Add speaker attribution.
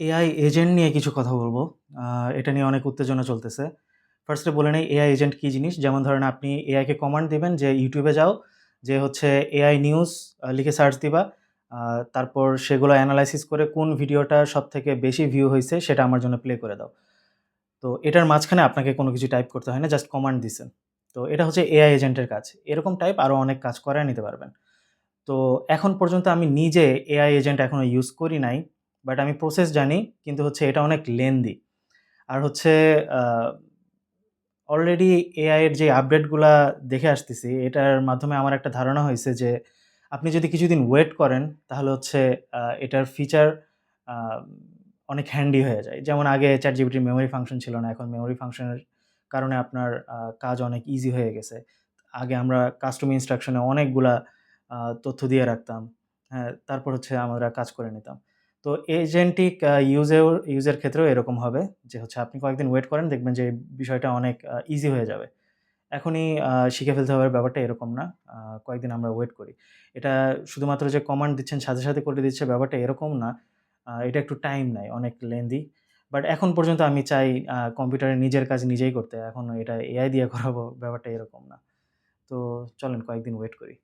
Speaker 1: AI agent নিয়ে কিছু কথা বলব। এটা নিয়ে অনেক উত্তেজনা চলতেছে। ফার্স্ট বলে নেই এআই এজেন্ট কী জিনিস? যেমন ধরেন আপনি এআইকে কমান্ড দিবেন যে ইউটিউবে যাও, যে হচ্ছে এআই নিউজ লিখে সার্চ দিবা। তারপর সেগুলো অ্যানালাইসিস করে কোন ভিডিওটা সব থেকে বেশি ভিউ হয়েছে সেটা আমার জন্য প্লে করে দাও। তো এটার মাঝখানে আপনাকে কোনো কিছু টাইপ করতে হয় না, জাস্ট কমান্ড দিছেন। তো এটা হচ্ছে এআই এজেন্টের কাজ। এরকম টাইপ আরও অনেক কাজ করায় নিতে পারবেন। তো এখন পর্যন্ত আমি নিজে এআই এজেন্ট এখনও ইউজ করি নাই। বাট আমি প্রসেস জানি। কিন্তু হচ্ছে এটা অনেক লেন্দি আর হচ্ছে অলরেডি এআই এর যে আপডেটগুলা দেখে আসতেছি, এটার মাধ্যমে আমার একটা ধারণা হয়েছে যে, আপনি যদি কিছুদিন ওয়েট করেন, তাহলে হচ্ছে এটার ফিচার অনেক হ্যান্ডি হয়ে যায়। যেমন আগে ChatGPT র মেমোরি ফাংশন ছিল না। এখন মেমোরি ফাংশনের কারণে আপনার কাজ অনেক ইজি হয়ে গেছে। আগে আমরা কাস্টম ইনস্ট্রাকশন অনেকগুলা তথ্য দিয়ে রাখতাম। হ্যাঁ? তারপর হচ্ছে আমরা কাজ করে নিতাম। তো এজেন্টিক ইউজেও ইউজের ক্ষেত্রেও এরকম হবে। যে হচ্ছে আপনি কয়েকদিন ওয়েট করেন দেখবেন যে বিষয়টা অনেক ইজি হয়ে যাবে। এখনই শিখে ফেলতে হবে ব্যাপারটা এরকম না। কয়েকদিন আমরা ওয়েট করি। এটা শুধুমাত্র যে কমান্ড দিচ্ছেন সাথে, সাথে করে দিচ্ছে ব্যাপারটা এরকম না। এটা একটু টাইম নেয়, অনেক লেন্দি বাট এখন পর্যন্ত আমি চাই কম্পিউটারে নিজের কাজ নিজেই করতে। এখন এটা এআই দিয়ে করাবো ব্যাপারটা এরকম না। তো চলেন কয়েকদিন ওয়েট করি।